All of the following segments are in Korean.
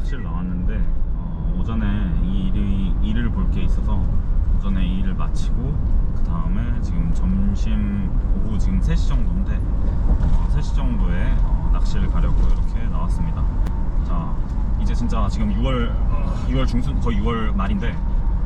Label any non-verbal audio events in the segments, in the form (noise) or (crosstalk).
낚시를 나왔는데 어, 오전에 이 일이, 일을 볼 게 있어서 오전에 이 일을 마치고 그 다음에 지금 점심 오후 지금 3시 정도인데 어, 3시 정도에 어, 낚시를 가려고 이렇게 나왔습니다. 자 이제 진짜 지금 6월 6월 중순 거의 6월 말인데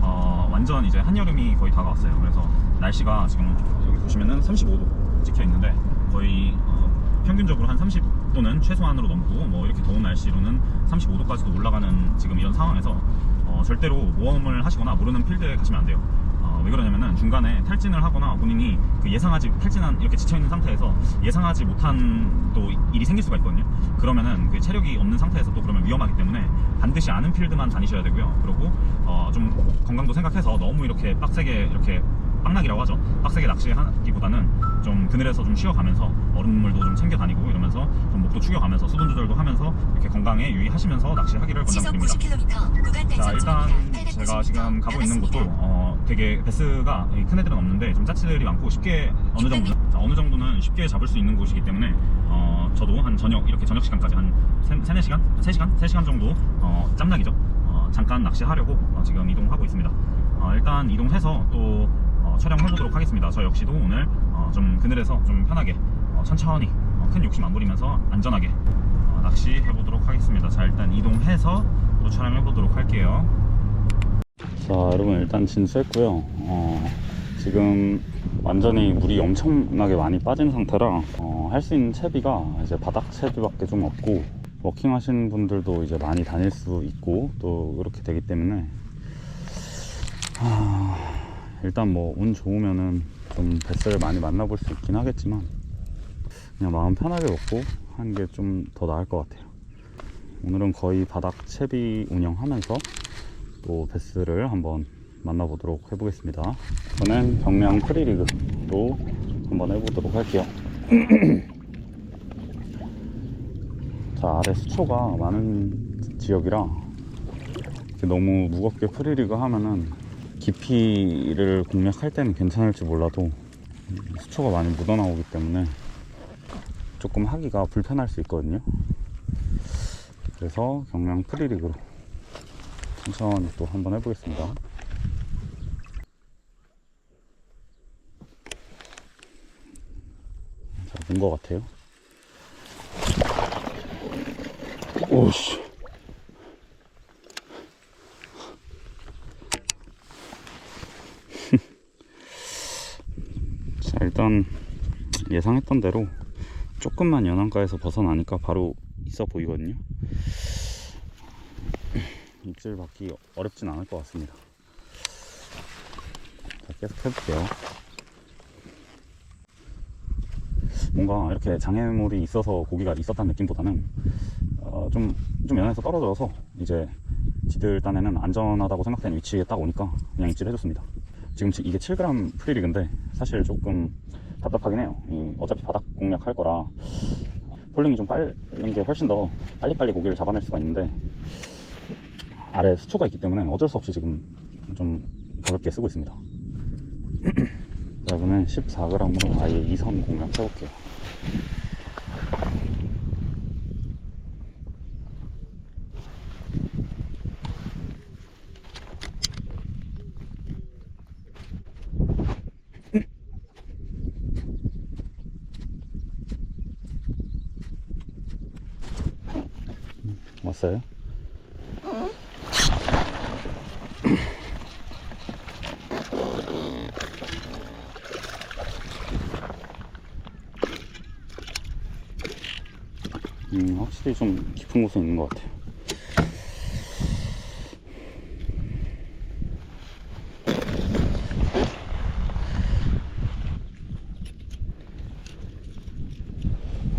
어, 완전 이제 한여름이 거의 다가왔어요. 그래서 날씨가 지금 여기 보시면은 35도 찍혀 있는데 거의 어, 평균적으로 한 30도는 최소한으로 넘고 뭐 이렇게 더운 날씨로는 35도까지도 올라가는 지금 이런 상황에서 어, 절대로 모험을 하시거나 모르는 필드에 가시면 안 돼요. 어, 왜 그러냐면은 중간에 탈진을 하거나 본인이 그 예상하지 탈진한 이렇게 지쳐 있는 상태에서 예상하지 못한 또 일이 생길 수가 있거든요. 그러면은 그 체력이 없는 상태에서 또 그러면 위험하기 때문에 반드시 아는 필드만 다니셔야 되고요. 그리고 어, 좀 건강도 생각해서 너무 이렇게 빡세게 이렇게 빡나기라고 하죠. 빡세게 낚시하기보다는 좀 그늘에서 좀 쉬어가면서 얼음물도 좀 챙겨 다니고 이러면서 좀 목도 축여가면서 수분 조절도 하면서 이렇게 건강에 유의하시면서 낚시하기를 권장드립니다. 90km 구간 자 일단. 제가 지금 가고 있는 곳도. 어, 되게 베스가 이큰 애들은 없는데 좀 짜치들이 많고 쉽게 어느 정도는 자, 어느 정도는 쉽게 잡을 수 있는 곳이기 때문에 어, 저도 한 저녁 이렇게 저녁 시간까지 한 3, 4, 4시간? 3시간? 3시간 정도 어, 짬nak이죠 어, 잠깐 낚시하려고 어, 지금 이동하고 있습니다 어, 일단 이동해서 또 어, 촬영해 보도록 하겠습니다. 저 역시도 오늘 어, 좀 그늘에서 좀 편하게 어, 천천히 어, 큰 욕심 안 부리면서 안전하게 어, 낚시 해 보도록 하겠습니다. 자 일단 이동해서 또 촬영해 보도록 할게요. 자 여러분 일단 진수했고요. 어, 지금 완전히 물이 엄청나게 많이 빠진 상태라 어, 할수 있는 채비가 이제 바닥 채비밖에 좀 없고 워킹 하시는 분들도 이제 많이 다닐 수 있고 또 이렇게 되기 때문에 하, 일단 뭐 운 좋으면은 좀 배스를 많이 만나볼 수 있긴 하겠지만 그냥 마음 편하게 먹고 하는 게 좀 더 나을 것 같아요 오늘은 거의 바닥 채비 운영하면서 또 베스를 한번 만나보도록 해보겠습니다. 저는 경량 프리리그도 한번 해보도록 할게요. (clears throat) 자, 아래 수초가 많은 지역이라 너무 무겁게 프리리그 하면은 깊이를 공략할 때는 괜찮을지 몰라도 수초가 많이 묻어나오기 때문에 조금 하기가 불편할 수 있거든요. 그래서 경량 프리리그로 천천히 또 한번 해보겠습니다. 자, 는것 같아요. 오씨. 자, 일단 예상했던 대로 조금만 연안가에서 벗어나니까 바로 있어 보이거든요. 입질 받기 어렵진 않을 것 같습니다. 자, 계속 해볼게요. 뭔가 이렇게 장애물이 있어서 고기가 있었다는 느낌보다는 어, 좀, 좀 연에서 떨어져서 이제 지들 딴에는 안전하다고 생각되는 위치에 딱 오니까 그냥 입질 해줬습니다. 지금 지- 이게 7g 프리리그인데 사실 조금 답답하긴 해요. 이 어차피 바닥 공략할 거라 폴링이 좀 빠른 게 훨씬 더 빨리빨리 고기를 잡아낼 수가 있는데 아래 수초가 있기 때문에 어쩔 수 없이 지금 좀 가볍게 쓰고 있습니다. (clears throat) 자, 이번엔 14g으로 아예 2선 공략 해볼게요. 왔어요? 음, 확실히 좀 깊은 곳에 있는 것 같아요.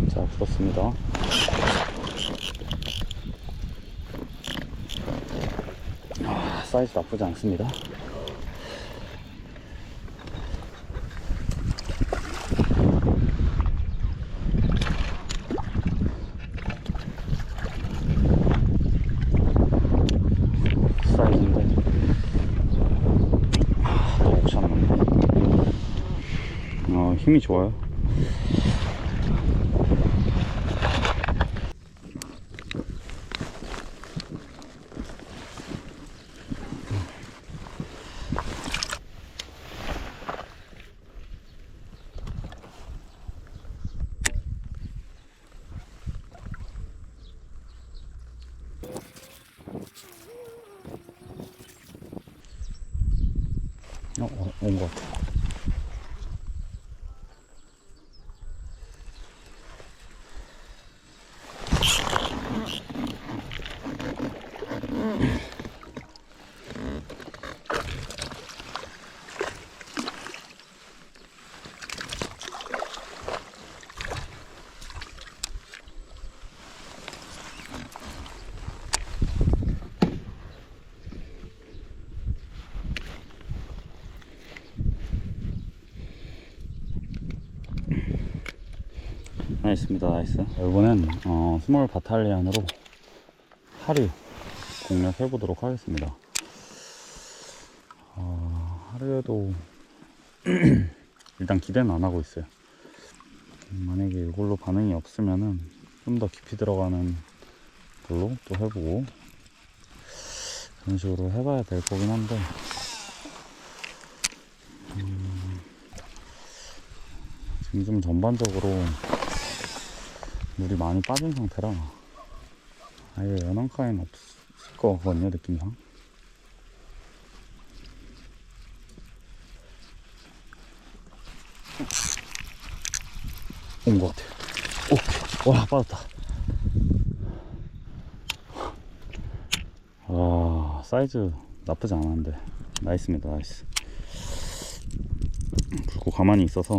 자, 풀었습니다. 아, 사이즈 나쁘지 않습니다. 아, 어, 힘이 좋아요 어, 온 것 같아. 나이스입니다, 나이스. 이번엔 어, 스몰 바탈리안으로 하류 공략해 보도록 하겠습니다. 어, 하류에도 (clears throat) 일단 기대는 안 하고 있어요. 음, 만약에 이걸로 반응이 없으면은 좀 더 깊이 들어가는 걸로 또 해보고 그런 식으로 해봐야 될 거긴 한데 음, 지금 좀 전반적으로 물이 많이 빠진 상태라 아예 연안가에는 없을 거거든요 느낌상. 온 것 같아요. 오, 와 빠졌다. 아 사이즈 나쁘지 않았는데. 나이스입니다 나이스. 불고 가만히 있어서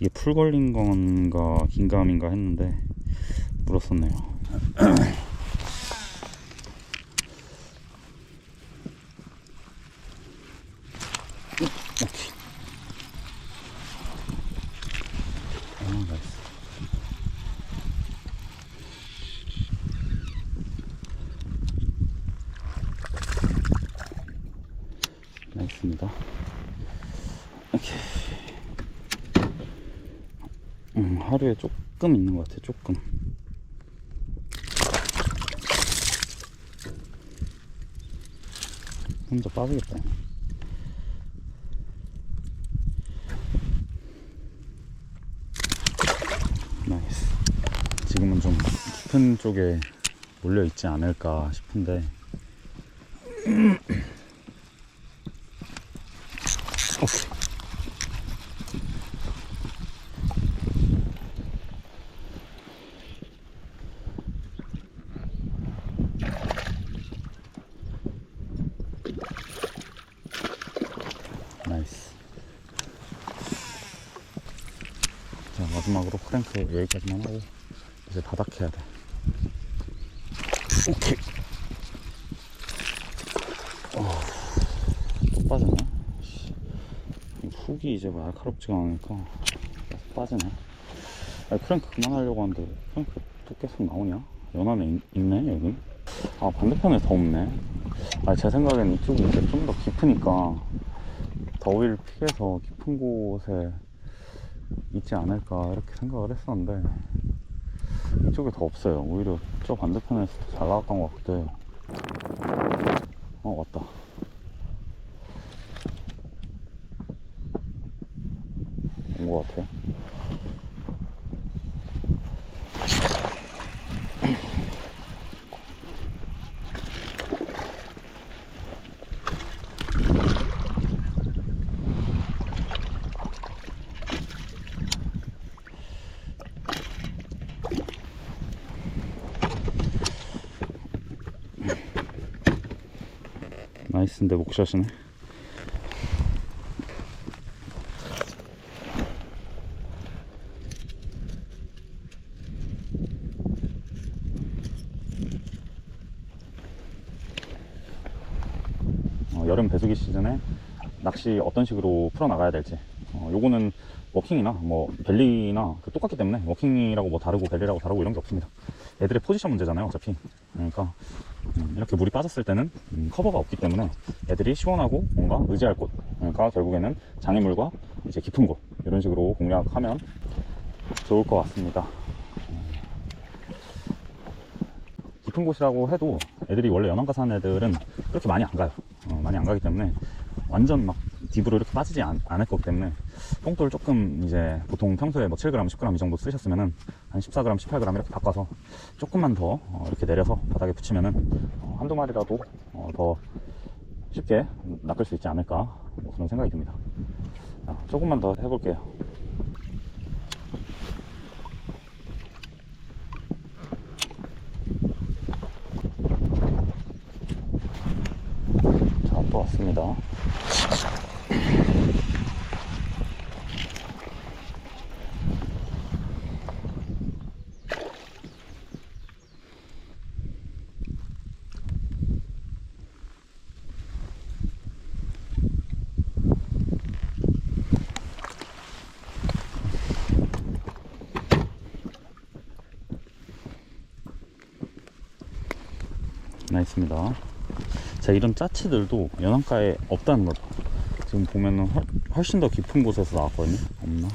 이게 풀 걸린 건가 긴감인가 했는데 물었었네요. 나이스. 나이스입니다. 오케이. 음, 하루에 조금 있는 것 같아, 조금. 혼자 빠지겠다. 나이스. 지금은 좀 깊은 쪽에 몰려 있지 않을까 싶은데. 나이스. 자, 마지막으로 크랭크 여기까지만 하고, 이제 바닥 해야 돼. 오케이. 어, 또 빠지네. 훅이 이제 날카롭지가 않으니까 빠지네. 아니, 크랭크 그만하려고 하는데, 크랭크 또 계속 나오냐? 연안에 있, 있네, 여기. 아, 반대편에 더 없네. 아, 제 생각에는 이쪽이 이제 좀 더 깊으니까, 더위를 피해서 깊은 곳에 있지 않을까 이렇게 생각을 했었는데 이쪽에 더 없어요. 오히려 저 반대편에서 더 잘 나왔던 것 같기도 해요. 어 왔다. 온 것 같아요 나이스인데 목샷이네. 어, 여름 배수기 시즌에 낚시 어떤 식으로 풀어나가야 될지. 어, 요거는 워킹이나 뭐 벨리나 그 똑같기 때문에 워킹이라고 뭐 다르고 벨리라고 다르고 이런 게 없습니다. 애들의 포지션 문제잖아요 어차피. 그러니까 음, 이렇게 물이 빠졌을 때는 음, 커버가 없기 때문에 애들이 시원하고 뭔가 의지할 곳 그러니까? 결국에는 장애물과 이제 깊은 곳 이런 식으로 공략하면 좋을 것 같습니다. 음, 깊은 곳이라고 해도 애들이 원래 연안가 사는 애들은 그렇게 많이 안 가요. 어, 많이 안 가기 때문에 완전 막 딥으로 이렇게 빠지지 않, 않을 거기 때문에 뽕돌 조금 이제 보통 평소에 뭐 7g, 10g 이 정도 쓰셨으면은 한 14g, 18g 이렇게 바꿔서 조금만 더 어, 이렇게 내려서 바닥에 붙이면은 어, 한두 마리라도 어, 더 쉽게 낚을 수 있지 않을까 뭐 그런 생각이 듭니다. 자, 조금만 더 해볼게요. 자, 또 왔습니다. 있습니다. 자, 이런 짜치들도 연안가에 없다는 거죠. 지금 보면은 훨, 훨씬 더 깊은 곳에서 나왔거든요. 없나?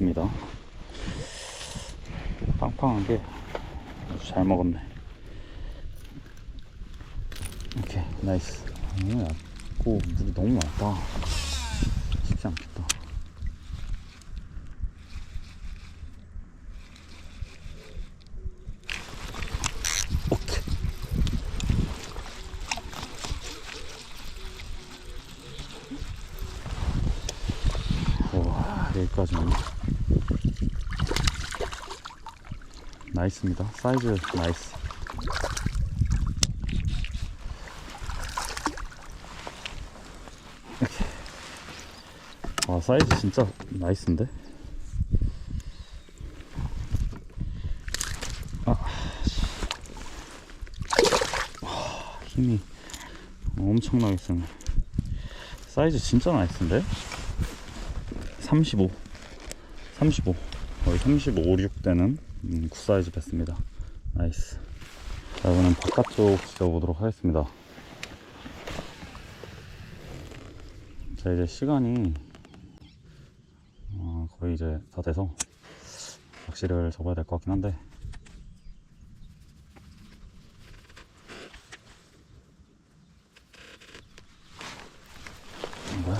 어습니다. 빵빵한 게 잘 먹었네. 오케이, 나이스. 너무 얇고 물이 너무 많다. 쉽지 않겠다. 오케이. 와, 여기까지는. 나이스입니다. 사이즈 나이스. 와, 사이즈 진짜 나이스인데? 아, 씨. 와, 힘이 엄청나게 세네. 사이즈 진짜 나이스인데? 35 35 거의 35, 6 되는 음, 굿사이즈 뺐습니다. 나이스. 자 이번엔 바깥쪽 지어보도록 하겠습니다. 자 이제 시간이 어, 거의 이제 다 돼서 낚시를 접어야 될 것 같긴 한데 뭐야?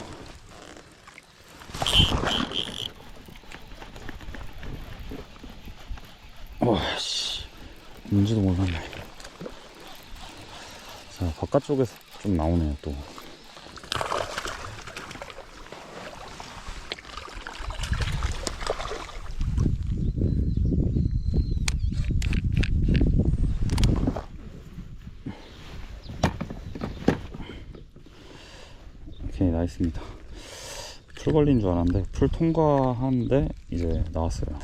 와씨 뭔지도 몰랐네 자 바깥쪽에서 좀 나오네요 또. 오케이 나이스입니다. 풀 걸린 줄 알았는데 풀 통과하는데 이제 나왔어요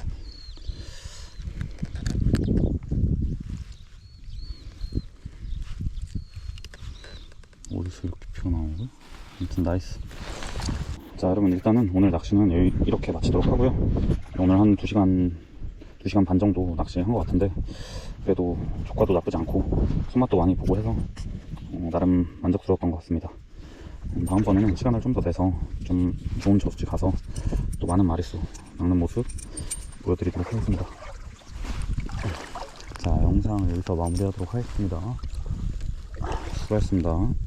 어디서 이렇게 튀어나온 거야? 아무튼 나이스. 자 여러분 일단은 오늘 낚시는 이렇게 마치도록 하고요. 오늘 한 2시간 2시간 반 정도 낚시한 것 같은데 그래도 조과도 나쁘지 않고 손맛도 많이 보고 해서 어, 나름 만족스러웠던 것 같습니다. 음, 다음번에는 시간을 좀 더 내서 좀 좋은 저수지 가서 또 많은 마리수 낚는 모습 보여드리도록 하겠습니다. 자 영상 여기서 마무리하도록 하겠습니다. 수고하셨습니다